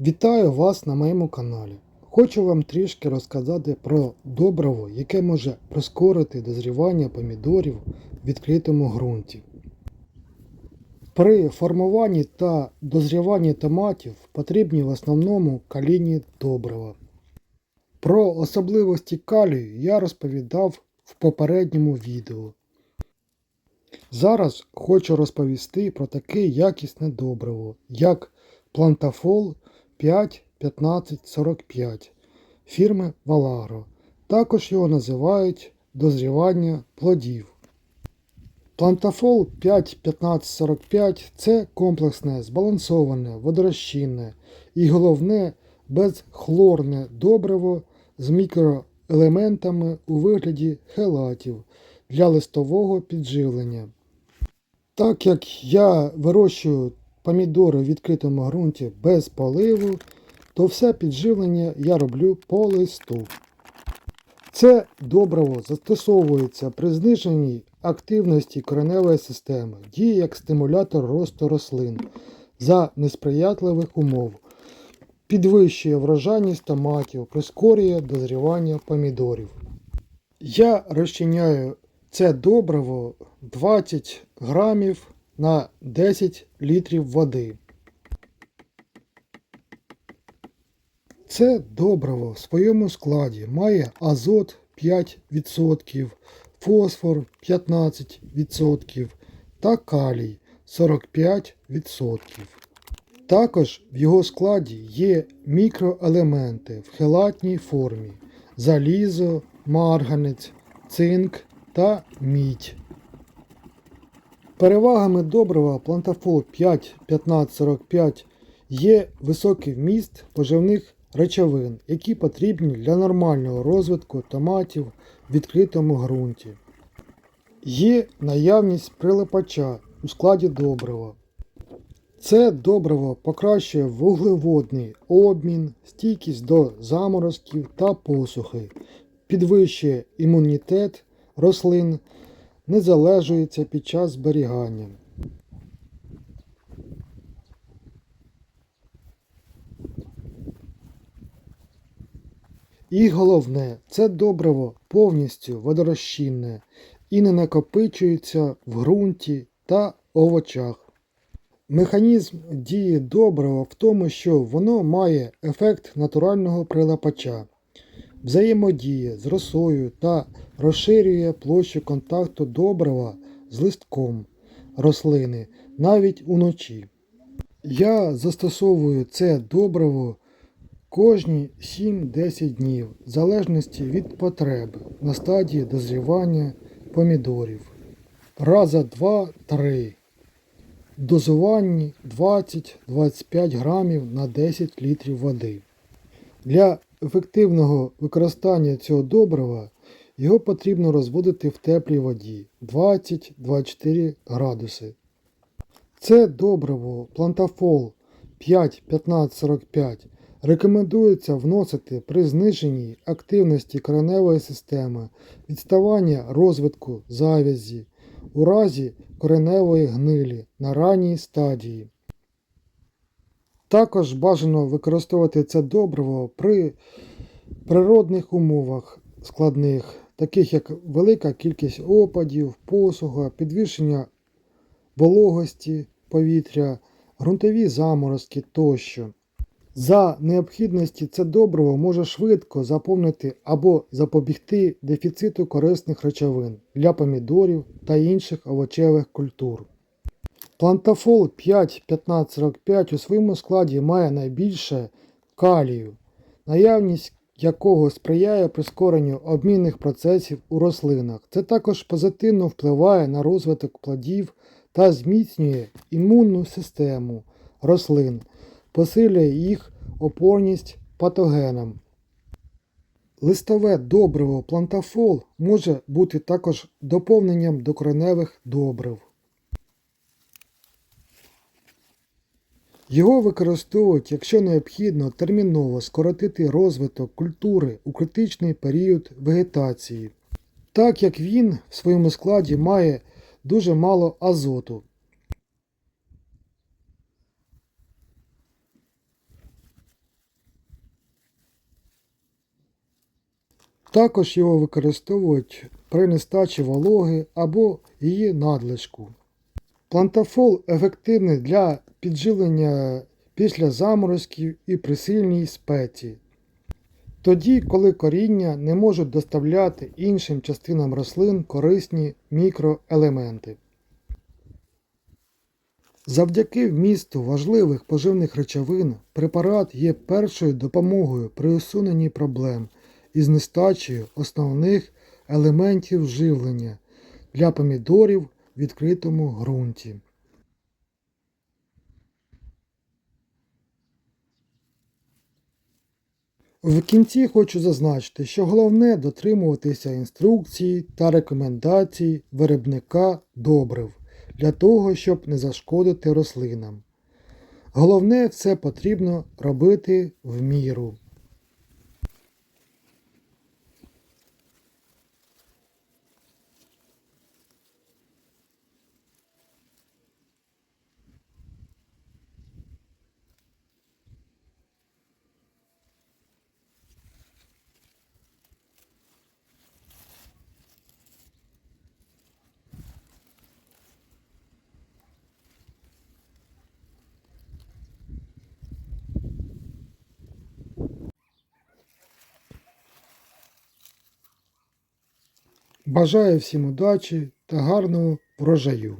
Вітаю вас на моєму каналі. Хочу вам трішки розказати про добриво, яке може прискорити дозрівання помідорів в відкритому ґрунті. При формуванні та дозріванні томатів потрібні в основному калійні добрива. Про особливості калію я розповідав в попередньому відео. Зараз хочу розповісти про таке якісне добриво, як Плантафол 5 15 45 фірми Валагро. Також його називають дозрівання плодів. Плантафол 5 15 45 це комплексне, збалансоване, водорозчинне і головне безхлорне добриво з мікроелементами у вигляді хелатів для листового підживлення. Так як я вирощую помідори в відкритому ґрунті без поливу, то все підживлення я роблю по листу. Це добриво застосовується при зниженні активності кореневої системи, діє як стимулятор росту рослин за несприятливих умов, підвищує врожайність томатів, прискорює дозрівання помідорів. Я розчиняю це добриво 20 грамів на 10 літрів води. Це добриво в своєму складі має азот 5%, фосфор 15% та калій 45%. Також в його складі є мікроелементи в хелатній формі залізо, марганець, цинк та мідь. Перевагами добрива Плантафол 5 15 45 є високий вміст поживних речовин, які потрібні для нормального розвитку томатів в відкритому ґрунті. Є наявність прилипача у складі добрива. Це добриво покращує вуглеводний обмін, стійкість до заморозків та посухи, підвищує імунітет рослин, не залежується під час зберігання. І головне, це добриво повністю водорозчинне і не накопичується в ґрунті та овочах. Механізм дії добрива в тому, що воно має ефект натурального прилипача, взаємодіє з росою та розширює площу контакту добрива з листком рослини навіть уночі. Я застосовую це добриво кожні 7-10 днів, в залежності від потреби на стадії дозрівання помідорів. Раза 2-3. В дозуванні 20-25 грамів на 10 літрів води. Для ефективного використання цього добрива його потрібно розводити в теплій воді 20-24 градуси. Це добриво плантафол 5-15-45 рекомендується вносити при зниженні активності кореневої системи, відставання розвитку завязі у разі кореневої гнилі на ранній стадії. Також бажано використовувати це добриво при природних умовах складних, таких як велика кількість опадів, посуха, підвищення вологості повітря, ґрунтові заморозки тощо. За необхідності це добриво може швидко заповнити або запобігти дефіциту корисних речовин для помідорів та інших овочевих культур. Плантафол 5-1545 у своєму складі має найбільше калію, наявність якого сприяє прискоренню обмінних процесів у рослинах. Це також позитивно впливає на розвиток плодів та зміцнює імунну систему рослин, посилює їх опорність патогенам. Листове добриво плантафол може бути також доповненням до кореневих добрив. Його використовують, якщо необхідно, терміново скоротити розвиток культури у критичний період вегетації, так як він в своєму складі має дуже мало азоту. Також його використовують при нестачі вологи або її надлишку. Плантафол ефективний для підживлення після заморозків і при сильній спеці. Тоді, коли коріння не можуть доставляти іншим частинам рослин корисні мікроелементи. Завдяки вмісту важливих поживних речовин препарат є першою допомогою при усуненні проблем із нестачею основних елементів живлення для помідорів відкритому ґрунті. В кінці хочу зазначити, що головне дотримуватися інструкцій та рекомендацій виробника добрив для того, щоб не зашкодити рослинам. Головне, все потрібно робити в міру. Бажаю всім удачі та гарного врожаю!